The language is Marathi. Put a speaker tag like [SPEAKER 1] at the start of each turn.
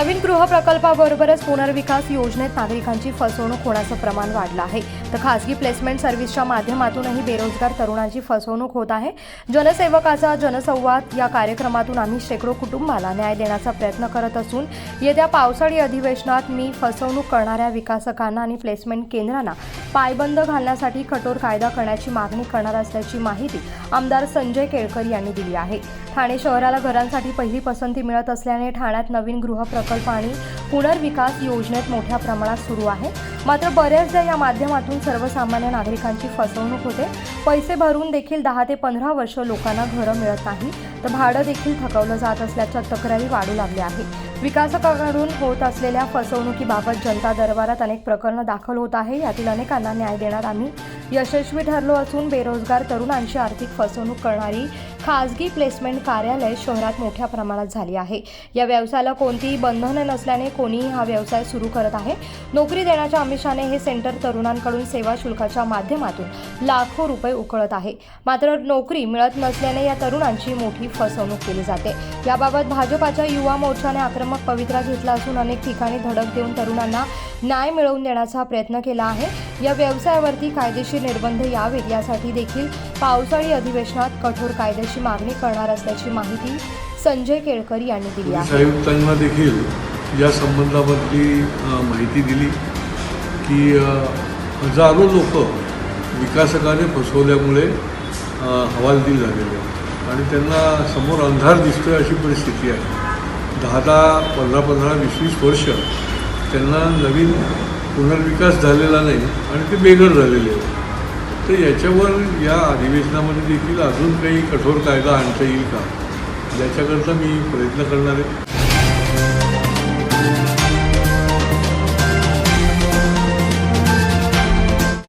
[SPEAKER 1] नवीन गृहप्रकल्पाबरोबरच पुनर्विकास योजनेत नागरिकांची फसवणूक होण्याचं प्रमाण वाढलं आहे. तर खासगी प्लेसमेंट सर्व्हिसच्या माध्यमातूनही बेरोजगार तरुणांची फसवणूक होत आहे. जनसेवकाचा जनसंवाद या कार्यक्रमातून आम्ही शेकडो कुटुंबाला न्याय देण्याचा प्रयत्न करत असून येत्या पावसाळी अधिवेशनात मी फसवणूक करणाऱ्या विकासकांना आणि प्लेसमेंट केंद्रांना पायबंद घालण्यासाठी कठोर कायदा करण्याची मागणी करणार असल्याची माहिती आमदार संजय केळकर यांनी दिली आहे. ठाणे शहराला घरांसाठी पहिली पसंती मिळत असल्याने ठाण्यात नवीन गृहप्रकल्प आणि पुनर्विकास योजनेत मोठ्या प्रमाणात सुरू आहे. मात्र बऱ्याचदा या माध्यमातून सर्वसामान्य नागरिकांची फसवणूक होते. पैसे भरून देखील दहा ते पंधरा वर्ष लोकांना घरं मिळत नाही. तर भाडं देखील थकवलं जात असल्याच्या तक्रारी वाढू लागल्या आहे विकासकाकडून होत असलेल्या फसवणुकीबाबत जनता दरबारात अनेक प्रकरणं दाखल होत आहे. यातील अनेकांना न्याय देण्यात आम्ही यशस्वी ठरलो असून बेरोजगार तरुणांची आर्थिक फसवणूक करणारी खासगी प्लेसमेंट कार्यालय शहरात मोठ्या प्रमाणात झाली आहे. या व्यवसायाला कोणतीही बंधनं नसल्याने कोणीही हा व्यवसाय सुरू करत आहे. नोकरी देण्याच्या अमिषाने हे सेंटर तरुणांकडून सेवा शुल्काच्या माध्यमातून लाखो रुपये उकळत आहे. मात्र नोकरी मिळत नसल्याने या तरुणांची मोठी फसवणूक केली जाते. याबाबत भाजपाच्या युवा मोर्चाने आक्रमक पवित्रा घेतला असून अनेक ठिकाणी धडक देऊन तरुणांना न्याय मिळवून देण्याचा प्रयत्न केला आहे. या व्यवसायावरती कायदेशीर निर्बंध यावेत. यासाठी देखील पावसाळी अधिवेशनात कठोर कायदेशीर कायद्याची मागणी करणार असल्याची माहिती संजय केळकर यांनी दिली आहे.
[SPEAKER 2] आयुक्तांना देखील या संबंधामधली माहिती दिली की हजारो लोक विकासकाने फसवल्यामुळे हवालदिल झालेले आणि त्यांना समोर अंधार दिसतोय अशी परिस्थिती आहे. दहा दहा पंधरा पंधरा वीस वीस वर्ष त्यांना नवीन पुनर्विकास झालेला नाही आणि ते बेघर झालेले आहेत. तर याच्यावर या अधिवेशनामध्ये देखील अजून काही कठोर कायदा आणता येईल का? याच्याकरता मी प्रयत्न करणार आहे.